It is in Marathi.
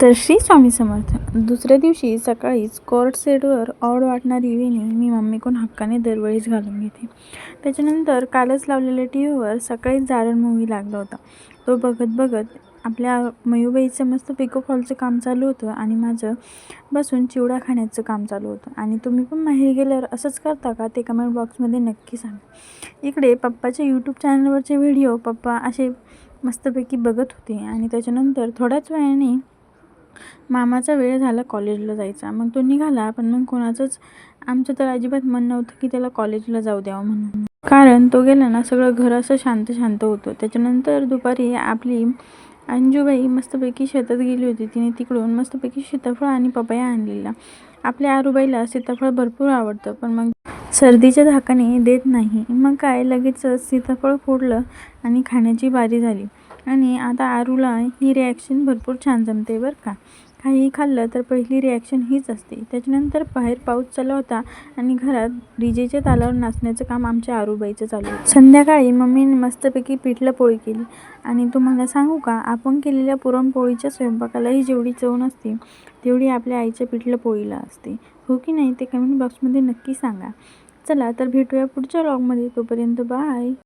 तर श्री स्वामी समर्थ. दुसऱ्या दिवशी सकाळीच कोर्ट सेटवर ऑड वाटणारी वेणी मी मम्मीकडून हक्काने दरवेळीच घालून घेते त्याच्यानंतर कालच लावलेल्या टी व्हीवर सकाळीच जारण मूवी लागला होता. तो बघत बघत आपल्या मयूबाईचं मस्त पिको फॉलचं काम चालू होतं आणि माझं बसून चिवडा खाण्याचं काम चालू होतं. आणि तुम्ही पण माहेरी गेल्यावर असंच करता का? ते कमेंट बॉक्समध्ये नक्की सांगा. इकडे पप्पाच्या यूट्यूब चॅनलवरचे व्हिडिओ पप्पा असे मस्तपैकी बघत होते आणि त्याच्यानंतर थोड्याच वेळाने मामाचा वेळ झाला कॉलेजला जायचा. मग तो निघाला पण मग कोणाचंच आमचं तर अजिबात मन नव्हतं की त्याला कॉलेजला जाऊ द्यावं म्हणून. कारण तो गेला ना सगळं घर असं शांत शांत होतं. त्याच्यानंतर दुपारी आपली अंजूबाई मस्तपैकी शेतात गेली होती. तिने तिकडून मस्तपैकी सीताफळ आणि पपया आणलेला आपल्या आरूबाईला सीताफळ भरपूर आवडतं पण मग सर्दीच्या धाकाने देत नाही. मग काय लगेचच सीताफळ फोडलं आणि खाण्याची बारी झाली. आणि आता आरूला ही रिॲक्शन भरपूर छान जमते बरं का. काहीही खाल्लं तर पहिली रिॲक्शन हीच असते. त्याच्यानंतर बाहेर पाऊस चालू होता आणि घरात डीजेच्या तालावर नाचण्याचं काम आमच्या आरूबाईचं चालू होतं. संध्याकाळी मम्मीने मस्तपैकी पिठलं पोळी केली. आणि तुम्हाला सांगू का आपण केलेल्या पुरणपोळीच्या स्वयंपाकालाही जेवढी चव नसते तेवढी आपल्या आईच्या पिठलं पोळीला असते. हो की नाही ते कमेंट बॉक्समध्ये नक्की सांगा. चला तर भेटूया पुढच्या व्लॉगमध्ये तोपर्यंत बाय